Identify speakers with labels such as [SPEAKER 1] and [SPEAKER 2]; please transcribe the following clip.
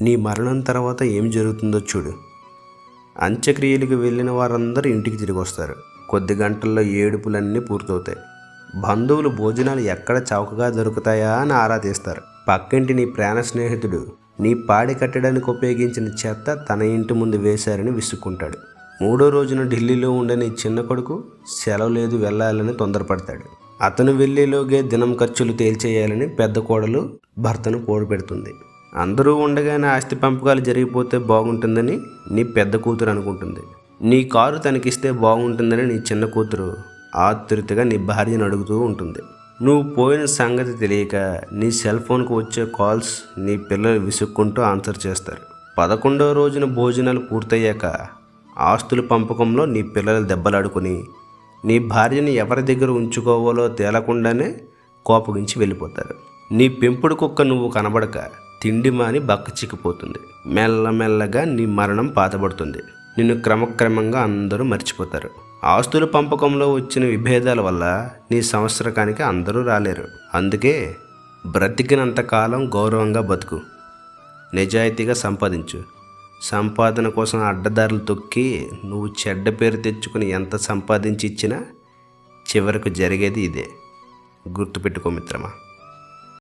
[SPEAKER 1] నీ మరణం తర్వాత ఏం జరుగుతుందో చూడు. అంత్యక్రియలకు వెళ్ళిన వారందరూ ఇంటికి తిరిగి వస్తారు. కొద్ది గంటల్లో ఏడుపులన్నీ పూర్తవుతాయి. బంధువులు భోజనాలు ఎక్కడ చౌకగా దొరుకుతాయా అని ఆరా తీస్తారు. పక్కింటి నీ ప్రాణ స్నేహితుడు నీ పాడి కట్టడానికి ఉపయోగించిన చెత్త తన ఇంటి ముందు వేశారని విసుక్కుంటాడు. మూడో రోజున ఢిల్లీలో ఉండే నీ చిన్న కొడుకు సెలవు లేదు వెళ్ళాలని తొందరపడతాడు. అతను వెళ్ళేలోగే దినం ఖర్చులు తేల్చేయాలని పెద్ద కోడలు భర్తను పోడు పెడుతుంది అందరూ ఉండగానే ఆస్తి పంపకాలు జరిగిపోతే బాగుంటుందని నీ పెద్ద కూతురు అనుకుంటుంది. నీ కారు తనకిస్తే బాగుంటుందని నీ చిన్న కూతురు ఆతురితగా నీ భార్యను అడుగుతూ ఉంటుంది. నువ్వు పోయిన సంగతి తెలియక నీ సెల్ ఫోన్కు వచ్చే కాల్స్ నీ పిల్లలు విసుక్కుంటూ ఆన్సర్ చేస్తారు. పదకొండవ రోజున భోజనాలు పూర్తయ్యాక ఆస్తుల పంపకంలో నీ పిల్లలు దెబ్బలాడుకుని నీ భార్యని ఎవరి దగ్గర ఉంచుకోవాలో తేలకుండానే కోపగించి వెళ్ళిపోతారు. నీ పెంపుడు కుక్క నువ్వు కనబడక తిండి మాని బక్కచిక్కిపోతుంది మెల్లమెల్లగా నీ మరణం పాతబడుతుంది. నిన్ను క్రమక్రమంగా అందరూ మర్చిపోతారు. ఆస్తుల పంపకంలో వచ్చిన విభేదాల వల్ల నీ సంవత్సరకానికి అందరూ రాలేరు. అందుకే బ్రతికినంత కాలం గౌరవంగా బతుకు. నిజాయితీగా సంపాదించు. సంపాదన కోసం అడ్డదారులు తొక్కి నువ్వు చెడ్డ పేరు తెచ్చుకుని ఎంత సంపాదించి ఇచ్చినా చివరకు జరిగేది ఇదే. గుర్తుపెట్టుకో మిత్రమా.